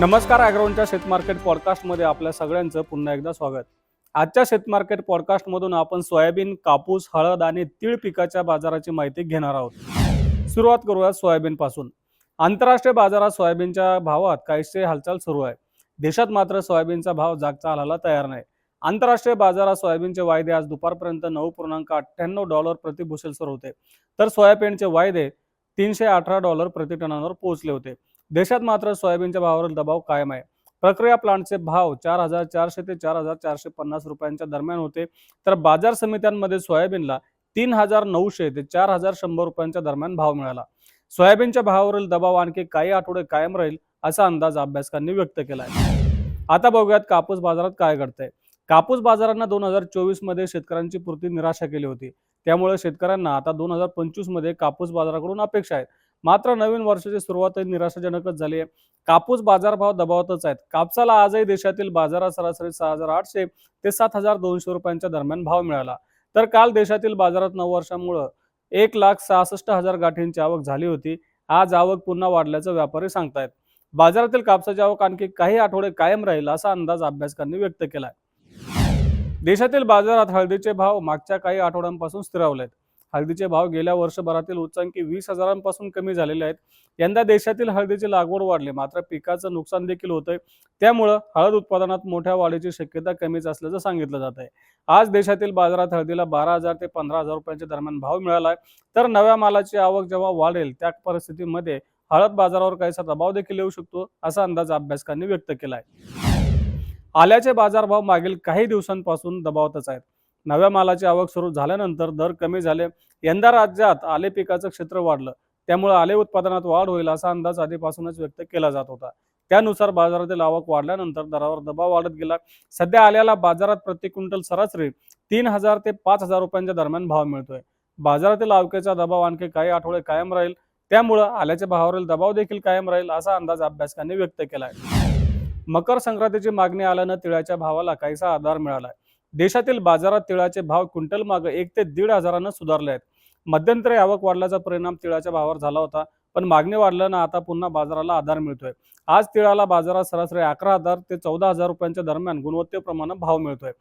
नमस्कार ॲग्रोनच्या शेतमार्केट पॉडकास्टमध्ये आपल्या सगळ्यांचं पुन्हा एकदा स्वागत. आजच्या शेतमार्केट पॉडकास्टमधून आपण सोयाबीन कापूस हळद आणि तीळ पिकाच्या बाजाराची माहिती घेणार आहोत. सुरुवात करूया सोयाबीनपासून. आंतरराष्ट्रीय बाजारात सोयाबीनच्या भावात काहीसे हालचाल सुरू आहे. देशात मात्र सोयाबीनचा भाव जागचा हलायला तयार नाही. आंतरराष्ट्रीय बाजारात सोयाबीनचे वायदे आज दुपारपर्यंत नऊ पूर्णांक अठ्ठ्याण्णव डॉलर प्रति बुशेल सुरू होते. तर सोयाबीनचे वायदे तीनशे अठरा डॉलर प्रतिटनावर पोहोचले होते. देशात मात्र सोयाबीनच्या भावावर दबाव कायम आहे. प्रक्रिया प्लांटचे भाव चार हजार चारशे ते चार हजार चारशे पन्नास रुपयांच्या दरम्यान होते. तर बाजार समित्यांमध्ये सोयाबीनला तीन हजार नऊशे ते चार हजार शंभर रुपयांच्या दरम्यान भाव मिळाला. सोयाबीनच्या भावावरील दबाव आणखी काही आठवडे कायम राहील असा अंदाज अभ्यासकांनी व्यक्त केला आहे आता बघूयात कापूस बाजारात काय घडतंय. कापूस बाजारांना दोन हजार चोवीसमध्ये शेतकऱ्यांची पूर्ती निराशा केली होती. त्यामुळे शेतकऱ्यांना आता दोन हजार पंचवीसमध्ये कापूस बाजाराकडून अपेक्षा आहेत. मात्र नवीन वर्षाची सुरुवात निराशाजनकच झाली आहे. कापूस बाजारभाव दबावतच आहेत. कापसाला आजही देशातील बाजारात सरासरी सहा हजार आठशे ते सात हजार दोनशे रुपयांच्या दरम्यान भाव मिळाला. तर काल देशातील बाजारात नऊ वर्षामुळं एक लाख सहासष्ट हजार गाठींची आवक झाली होती. आज आवक पुन्हा वाढल्याचं व्यापारी सांगतायत. बाजारातील कापसाची आवक आणखी काही आठवडे कायम राहील असा अंदाज अभ्यासकांनी व्यक्त केलाय. देशातील बाजारात हळदीचे भाव मागच्या काही आठवड्यांपासून स्थिरावलेत. हळदीचे भाव गेल्या वर्षभरातील उच्चांकी वीस हजारांपासून कमी झालेले आहेत. यंदा देशातील हळदीची लागवड वाढली मात्र पिकाचं नुकसान देखील होतंय. त्यामुळं हळद उत्पादनात मोठ्या वाढीची शक्यता कमीच असल्याचं सांगितलं जात आहे. आज देशातील बाजारात हळदीला बारा हजार ते पंधरा हजार रुपयांच्या दरम्यान भाव मिळाला आहे तर नव्या मालाची आवक जेव्हा वाढेल त्या परिस्थितीमध्ये हळद बाजारावर काहीसा दबाव देखील येऊ शकतो असा अंदाज अभ्यासकांनी व्यक्त केला आहे आल्याचे बाजारभाव मागील काही दिवसांपासून दबावतच आहेत. नव्या मालाची आवक सुरू झाल्यानंतर दर कमी झाले. यंदा राज्यात आले पिकाचं क्षेत्र वाढलं. त्यामुळे आले उत्पादनात वाढ होईल असा अंदाज आधीपासूनच व्यक्त केला जात होता. त्यानुसार बाजारातील आवक वाढल्यानंतर दरावर दबाव वाढत गेला. सध्या आल्याला बाजारात प्रति क्विंटल सरासरी तीन हजार ते पाच हजार रुपयांच्या दरम्यान भाव मिळतोय. बाजारातील आवकेचा दबाव आणखी काही आठवडे कायम राहील. त्यामुळं आल्याच्या भावावरील दबाव देखील कायम राहील असा अंदाज अभ्यासकांनी व्यक्त केलाय. मकर संक्रांतीची मागणी आल्यानं तिळाच्या भावाला काहीसा आधार मिळालाय. देशातील बाजारात तिळाचे भाव क्विंटल मागे एक ते दीड हजारानं सुधारले आहेत. मध्यंतरी आवक वाढल्याचा परिणाम तिळाच्या भावावर झाला होता पण मागणी वाढल्यानं आता पुन्हा बाजाराला आधार मिळतोय. आज तिळाला बाजारात सरासरी अकरा हजार ते चौदा हजार रुपयांच्या दरम्यान गुणवत्तेप्रमाणे भाव मिळतोय.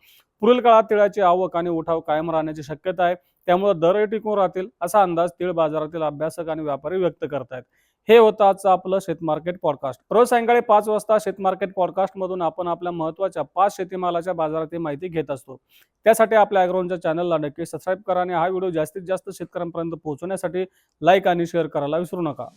पुढील काळात तिळाची आवक आणि उठाव कायम राहण्याची शक्यता आहे त्यामुळे दरही टिकून राहतील असा अंदाज तिळ बाजारातील अभ्यासक आणि व्यापारी व्यक्त करतायत. हे होतं आजचं आपलं शेतमार्केट पॉडकास्ट रोज सायंकाळी पाच वाजता शेतमार्केट पॉडकास्ट मधून आपण आपल्या महत्त्वाच्या पाच शेतीमालाच्या बाजारातील माहिती घेत असतो. त्यासाठी आपल्या अॅग्रोनच्या चॅनलला नक्की सबस्क्राईब करा आणि हा व्हिडिओ जास्तीत जास्त शेतकऱ्यांपर्यंत पोहोचवण्यासाठी लाईक आणि शेअर करायला विसरू नका.